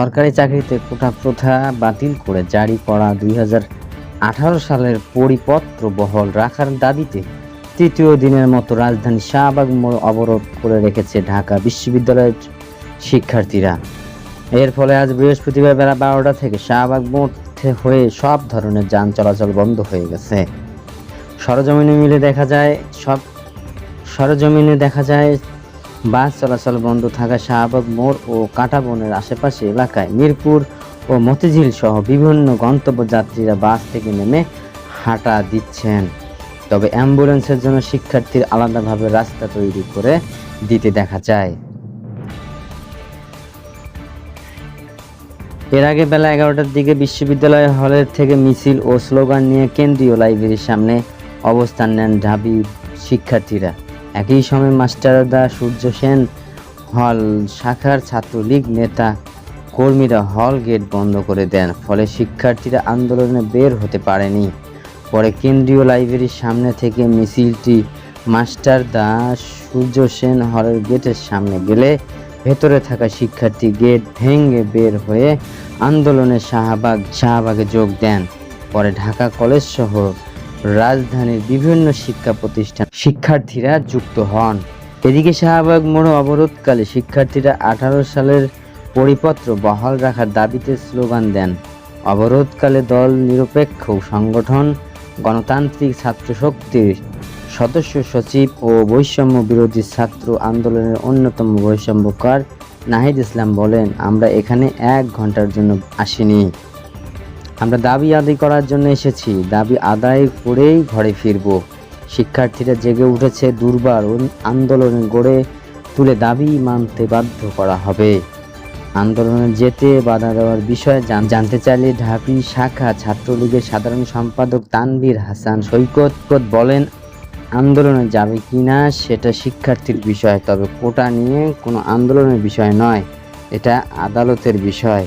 সরকারি চাকরিতে কোটা প্রথা বাতিল করে জারি করা দুই সালের পরিপত্র বহল রাখার দাবিতে তৃতীয় দিনের মতো রাজধানী শাহবাগ অবরোধ করে রেখেছে ঢাকা বিশ্ববিদ্যালয়ের শিক্ষার্থীরা। এর ফলে আজ বৃহস্পতিবার বেলা বারোটা থেকে শাহবাগ থে- হয়ে সব ধরনের যান চলাচল বন্ধ হয়ে গেছে। সরজমিনে মিলে দেখা যায় সব সরজমিনে দেখা যায় বাস চলাচল বন্ধ থাকা শাহবাগ মোড় ও কাঁটাবনের আশেপাশে এলাকায় মিরপুর ও মতিঝিল সহ বিভিন্ন গন্তব্য যাত্রীরা বাস থেকে নেমে হাঁটা দিচ্ছেন। তবে অ্যাম্বুলেন্সের জন্য শিক্ষার্থীর আলাদাভাবে রাস্তা তৈরি করে দিতে দেখা যায়। এর আগে বেলা এগারোটার দিকে বিশ্ববিদ্যালয় হলের থেকে মিছিল ও স্লোগান নিয়ে কেন্দ্রীয় লাইব্রেরির সামনে অবস্থান নেন ঢাবি শিক্ষার্থীরা। একই সময় মাস্টারদা সূর্য সেন, হল শাখার ছাত্রলীগ নেতা কর্মীরা হল গেট বন্ধ করে দেন, ফলে শিক্ষার্থীরা আন্দোলনে বের হতে পারেনি। পরে কেন্দ্রীয় লাইব্রেরির সামনে থেকে মিছিলটি মাস্টারদা সূর্য সেন হলের গেটের সামনে গেলে ভেতরে থাকা শিক্ষার্থী গেট ভেঙে বের হয়ে আন্দোলনে শাহবাগ, শাহবাগে যোগ দেন। পরে ঢাকা কলেজ সহ রাজধানীর বিভিন্ন শিক্ষা প্রতিষ্ঠান শিক্ষার্থীরা যুক্ত হন। এদিকে শাহবাগ মোড় অবরোধকালে শিক্ষার্থীরা আঠারো সালের পরিপত্র বহাল রাখার দাবিতে স্লোগান দেন। অবরোধকালে দল নিরপেক্ষ সংগঠন, গণতান্ত্রিক ছাত্র শক্তির সদস্য সচিব ও বৈষম্য বিরোধী ছাত্র আন্দোলনের অন্যতম বৈষম্যকার নাহিদ ইসলাম বলেন, আমরা এখানে এক ঘণ্টার জন্য আসিনি। আমরা দাবি আদায় করার জন্য এসেছি। দাবি আদায় করেই ঘরে ফিরব। শিক্ষার্থীরা জেগে উঠেছে দুর্বার আন্দোলনে গড়ে তুলে দাবি মানতে বাধ্য করা হবে। আন্দোলনে যেতে বাধা দেওয়ার বিষয়ে জানতে চাইলে ঢাবি শাখা ছাত্রলীগের সাধারণ সম্পাদক তানভীর হাসান সৈকত বলেন, আন্দোলনে যাবে কি না সেটা শিক্ষার্থীর বিষয়, তবে কোটা নিয়ে কোনো আন্দোলনের বিষয় নয়। এটা আদালতের বিষয়।